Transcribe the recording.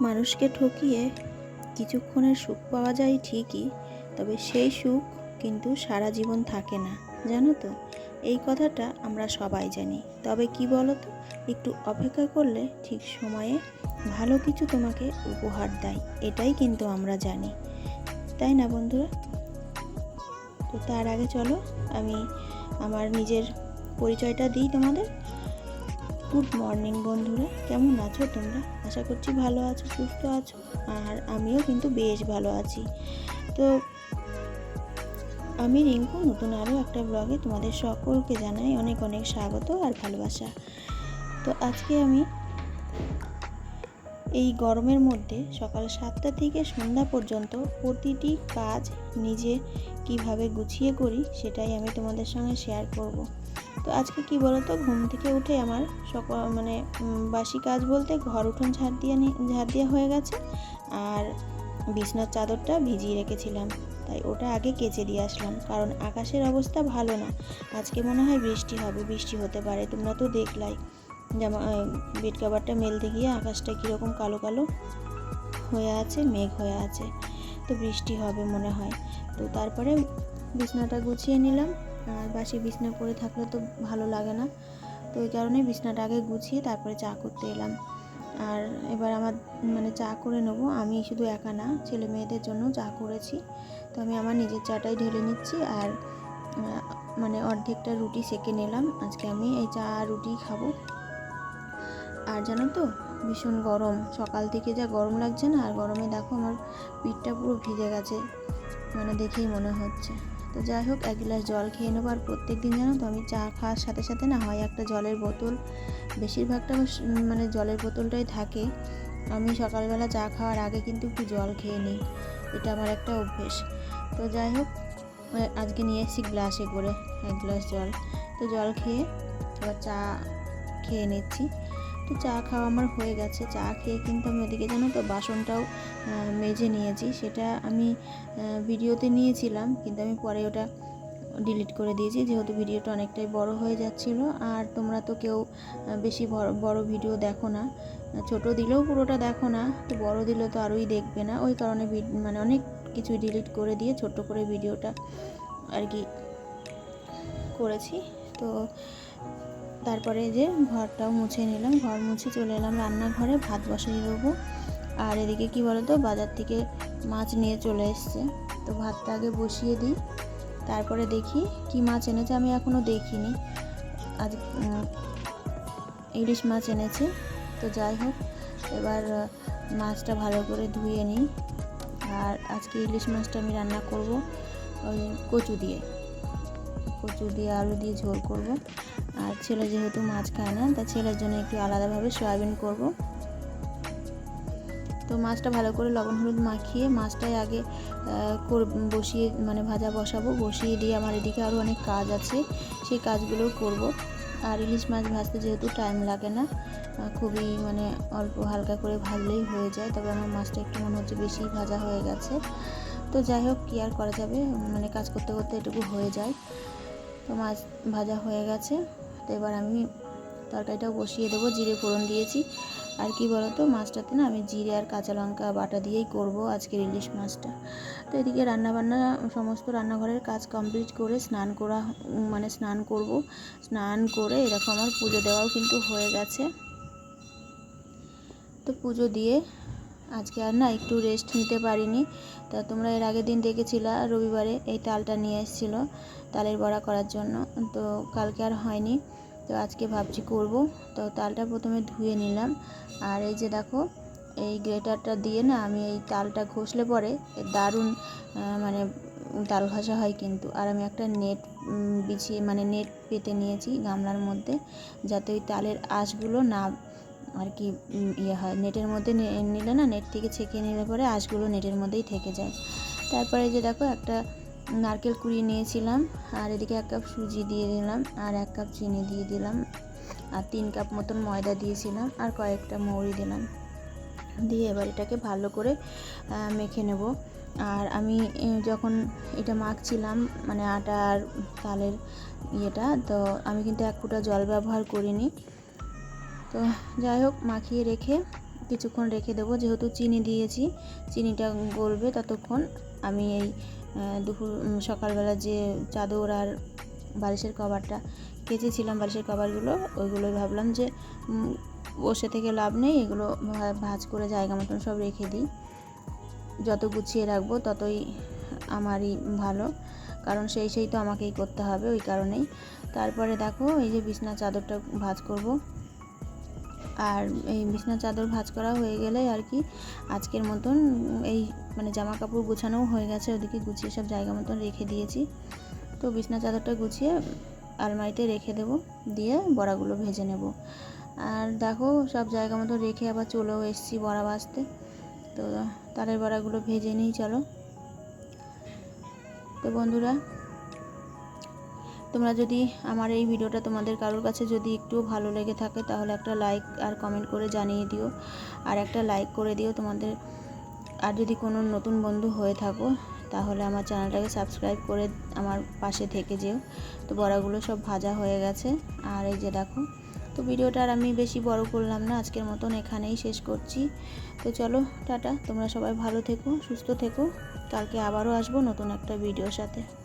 মানুষকে ঠকিয়ে কিছুক্ষণের সুখ পাওয়া যায় ঠিকই, তবে সেই সুখ কিন্তু সারা জীবন থাকে না, জানো তো? এই কথাটা আমরা সবাই জানি। তবে কি বলো তো একটু অপেক্ষা করলে ঠিক সময়ে ভালো কিছু তোমাকে উপহার দেয়, এটাই কিন্তু আমরা জানি। তাই না বন্ধুরা? তো তার আগে চলো, আমি আমার নিজের পরিচয়টা দিই তোমাদের। গুড মর্নিং বন্ধুরা। কেমন আছো তোমরা? আশা করছি ভালো আছো, সুস্থ আছো। আর আমিও কিন্তু বেশ ভালো আছি। তো আমি রিঙ্কু, নতুন আরও একটা ব্লগে তোমাদের সকলকে জানাই অনেক অনেক স্বাগত আর ভালোবাসা। তো আজকে আমি এই গরমের মধ্যে সকাল সাতটা থেকে সন্ধ্যা পর্যন্ত প্রতিটি কাজ নিজে কীভাবে গুছিয়ে করি সেটাই আমি তোমাদের সঙ্গে শেয়ার করব। তো আজকে কি বলতো? ঘুম থেকে উঠে আমার সকাল মানে বাসি কাজ বলতে ঘর উঠোন ঝাড় দিয়ে ঝাড় দেওয়া হয়ে গেছে। আর বিছনার চাদরটা ভিজিয়ে রেখেছিলাম। তাই ওটা আগে কেচে দিয়ে আসলাম। কারণ আকাশের অবস্থা ভালো না। আজকে মনে হয় বৃষ্টি হবে। বৃষ্টি হতে পারে। তোমরা তো দেখলাই। জামা বেড কাভারটা মেলতে গিয়ে আকাশটা কীরকম কালো কালো হয়ে আছে, মেঘ হয়ে আছে। তো বৃষ্টি হবে মনে হয়। তো তারপরে বিছনাটা গুছিয়ে নিলাম। আর বাসি বিছনা পরে থাকলে তো ভালো লাগে না। তো ওই কারণে বিছনাটা আগে গুছিয়ে তারপরে চা করতে এলাম। আর এবার আমার মানে চা করে নেব। আমি শুধু একা না, ছেলে মেয়েদের জন্য চা করেছি। তো আমি আমার নিজের চাটাই ঢেলে নিচ্ছি আর মানে অর্ধেকটা রুটি সেকে নিলাম। আজকে আমি এই চা রুটি খাব। আর জানো তো, ভীষণ গরম। সকাল থেকে যা গরম লাগছে না, আর গরমে দেখো আমার পিঠটা পুরো ভিজে গেছে। মানে দেখেই মনে হচ্ছে। তো যাই হোক, এক গ্লাস জল খেয়ে নেব। আর প্রত্যেক দিন জানো তো আমি চা খাওয়ার সাথে সাথে না হয় একটা জলের বোতল। বেশিরভাগটা মানে জলের বোতলটাই থাকে। আমি সকালবেলা চা খাওয়ার আগে কিন্তু একটু জল খেয়ে নিই। এটা আমার একটা অভ্যেস। তো যাই হোক আজকে নিয়ে এসেছি গ্লাসে করে এক গ্লাস জল। তো জল খেয়ে এবার চা খেয়ে নিচ্ছি। তো চা খাওয়া আমার হয়ে গেছে। চা খেয়ে কিন্তু আমি ওদিকে জানো তো বাসনটাও মেজে নিয়েছি। সেটা আমি ভিডিওতে নিয়েছিলাম, কিন্তু আমি পরে ওটা ডিলিট করে দিয়েছি। যেহেতু ভিডিওটা অনেকটাই বড় হয়ে যাচ্ছিল, আর তোমরা তো কেউ বেশি বড় ভিডিও দেখো না। ছোট দিলেও পুরোটা দেখো না, তো বড় দিলে তো আরোই দেখবে না। ওই কারণে মানে অনেক কিছু ডিলিট করে দিয়ে ছোট্ট করে ভিডিওটা আর কি করেছি। তো তারপরে যে ঘরটাও মুছে নিলাম, ঘর মুছে চলে এলাম রান্নাঘরে, ভাত বসিয়ে দেবো। আর এদিকে কি বলতো, বাজার থেকে মাছ নিয়ে চলে এসছে। তো ভাতটা আগে বসিয়ে দিই, তারপরে দেখি কি মাছ এনেছে, আমি এখনও দেখিনি। আজ ইলিশ মাছ এনেছে, তো যাই হোক, এবার মাছটা ভালো করে ধুয়ে নিই। আর আজকে ইলিশ মাছটা আমি রান্না করব ওই কচু দিয়ে। কচু দিয়ে আলু দিয়ে ঝোল করব। আর ছেলে যেহেতু মাছ খায় না, তা ছেলের জন্য একটু আলাদাভাবে সয়াবিন করব। তো মাছটা ভালো করে লবণ হলুদ মাখিয়ে মাছটাই আগে বসিয়ে মানে ভাজা বসাবো। বসিয়ে দিয়ে আমার এদিকে আরও অনেক কাজ আছে, সেই কাজগুলোও করব। আর ইলিশ মাছ ভাজতে যেহেতু টাইম লাগে না খুবই মানে অল্প হালকা করে ভাজলেই হয়ে যায়। তবে আমার মাছটা একটু মনে হচ্ছে বেশি ভাজা হয়ে গেছে। তো যাই হোক, কী আর করা যাবে? মানে কাজ করতে করতে এটুকু হয়ে যায়। তো মাছ ভাজা হয়ে গেছে। তো এবার আমি তরকারিটাও বসিয়ে দেবো, জিরে ফোড়ন দিয়েছি। আর কি বলতো, মাছটাতে না আমি জিরে আর কাঁচা লঙ্কা বাটা দিয়েই করব আজকের ইলিশ মাছটা। তো এদিকে রান্নাবান্না সমস্ত রান্নাঘরের কাজ কমপ্লিট করে স্নান করা মানে স্নান করব। স্নান করে এরকম আমার পুজো দেওয়াও কিন্তু হয়ে গেছে। তো পুজো দিয়ে আজকে আর না একটু রেস্ট নিতে পারিনি। তা তোমরা এর আগের দিন দেখেছিলা রবিবারে এই তালটা নিয়ে এসেছিল তালের বড়া করার জন্য। তো কালকে আর হয়নি। তো আজকে ভাবছি করব। তো তালটা প্রথমে ধুয়ে নিলাম। আর এই যে দেখো, এই গ্রেটারটা দিয়ে না আমি এই তালটা ঘষলে পরে দারুণ মানে তাল ঘষা হয় কিন্তু। আর আমি একটা নেট বিছিয়ে মানে নেট পেতে নিয়েছি গামলার মধ্যে, যাতে ওই তালের আঁশগুলো না আর কি ইয়ে হয়। নেটের মধ্যে নিলে না নেট থেকে ছেঁকে নিলে পরে আঁশগুলো নেটের মধ্যেই থেকে যায়। তারপরে যে দেখো একটা নারকেল কুড়িয়ে নিয়েছিলাম, আর এদিকে এক কাপ সুজি দিয়ে দিলাম, আর এক কাপ চিনি দিয়ে দিলাম, আর তিন কাপ মতন ময়দা দিয়েছিলাম, আর কয়েকটা মৌরি দিলাম। দিয়ে এবার এটাকে ভালো করে মেখে নেব। আর আমি যখন এটা মাখছিলাম মানে আটা আর তালের ইয়েটা, তো আমি কিন্তু এক ফুটা জল ব্যবহার করিনি। তো যাই হোক, মাখিয়ে রেখে কিছুক্ষণ রেখে দেবো। যেহেতু চিনি দিয়েছি, চিনিটা গলবে ততক্ষণ। আমি এই দুপুর সকালবেলা যে চাদর আর বালিশের কভারটা কেচেছিলাম, বালিশের কভারগুলো, ওইগুলোই ভাবলাম যে বসে থেকে লাভ নেই, এগুলো ভাঁজ করে জায়গা মতন সব রেখে দিই। যত গুছিয়ে রাখব ততই আমারই ভালো, কারণ সেই সেই তো আমাকেই করতে হবে, ওই কারণেই। তারপরে দেখো, এই যে বিছনা চাদরটা ভাঁজ করব। আর এই বিছনা চাদর ভাঁজ করা হয়ে গেলে আর কি আজকের মতন এই মানে জামা কাপড় গুছানোও হয়ে গেছে, ওদিকে গুছিয়ে সব জায়গা মতন রেখে দিয়েছি। তো বিছনা চাদরটা গুছিয়ে আলমারিতে রেখে দেবো, দিয়ে বড়াগুলো ভেজে নেব। আর দেখো সব জায়গা মতো রেখে আবার চলেও এসেছি বড়া ভাজতে। তো তালের বড়াগুলো ভেজে নিই, চলো। তো বন্ধুরা তোমরা যদি আমার এই ভিডিওটা তোমাদের কারোর কাছে যদি একটু ভালো লেগে থাকে, তাহলে একটা লাইক আর কমেন্ট করে জানিয়ে দিও। আর একটা লাইক করে দিও তোমাদের। আর যদি কোনো নতুন বন্ধু হয়ে থাকো, তাহলে আমার চ্যানেলটাকে সাবস্ক্রাইব করে আমার পাশে থেকে যেও। তো বড়াগুলো সব ভাজা হয়ে গেছে। আর এই যে দেখো, তো ভিডিওটা আর আমি বেশি বড় করলাম না, আজকের মতন এখানেই শেষ করছি। তো চলো, টাটা। তোমরা সবাই ভালো থেকো, সুস্থ থেকো। কালকে আবারও আসব নতুন একটা ভিডিওর সাথে।